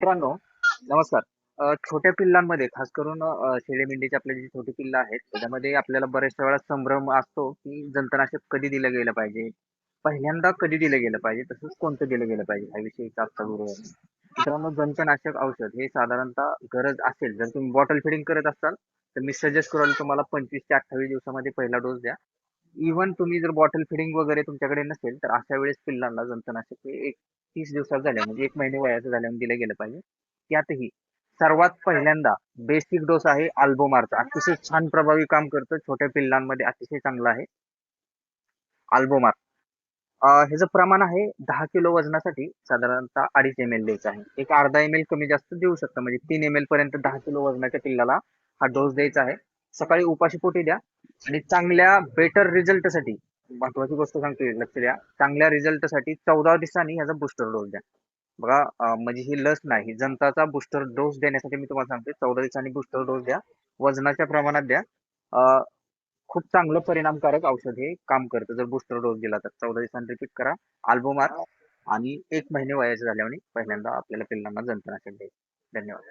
मित्रांनो नमस्कार. अ, छोट्या पिल्लांमध्ये खास करून अ, शेळी मेंढीची आपली जी छोटी पिल्लं आहेत त्याच्यामध्ये आपल्याला बऱ्याचशा वेळा संभ्रम असतो की जंतनाशक कधी दिलं गेलं पाहिजे? पहिल्यांदा कधी दिलं गेलं पाहिजे? तसंच कोणतं दिलं गेलं पाहिजे? ह्याविषयीचा आजचा व्हिडिओ आहे मित्रांनो जंतनाशक औषध हे साधारणतः गरज असेल. जर तुम्ही बॉटल फिडिंग करत असाल तर मी सजेस्ट करेल तुम्हाला पंचवीस ते अठ्ठावीस दिवसामध्ये पहिला डोस द्या. इव्हन तुम्ही जर बॉटल फिडिंग वगैरे तुमच्याकडे नसेल तर अशा वेळेस पिल्लांना जंतनाशक हे एक तीस दिवसात झाल्या म्हणजे एक महिने वयाचं झाल्यावर दिलं गेलं पाहिजे. त्यातही सर्वात पहिल्यांदा बेसिक डोस आहे अल्बोमारचा अतिशय छान प्रभावी काम करतं छोट्या पिल्लांमध्ये अतिशय चांगलं आहे. अल्बोमार ह्याचं प्रमाण आहे दहा किलो वजनासाठी साधारणतः अडीच एम एल द्यायचं आहे. एक अर्धा एम एल कमी जास्त देऊ शकता म्हणजे तीन एम एल पर्यंत दहा किलो वजनाच्या पिल्लाला हा डोस द्यायचा आहे. सकाळी उपाशी पोटी द्या आणि चांगल्या बेटर रिझल्टसाठी महत्वाची गोष्ट सांगतोय लक्ष द्या. चांगल्या रिझल्टसाठी चौदा दिवसांनी ह्याचा बुस्टर डोस द्या. बघा अं, म्हणजे ही लस नाही जनताचा बुस्टर डोस देण्यासाठी मी तुम्हाला सांगतोय. चौदा दिवसांनी बुस्टर डोस द्या. वजनाच्या प्रमाणात द्या. अं, खूप चांगलं परिणामकारक औषध हे काम करतं. जर बुस्टर डोस दिला तर चौदा दिवसांनी रिपीट करा. अल्बोमार आणि एक महिने वयाचे झाल्याने पहिल्यांदा आपल्याला पिल्लांना जंतनाशक द्यायचं. धन्यवाद.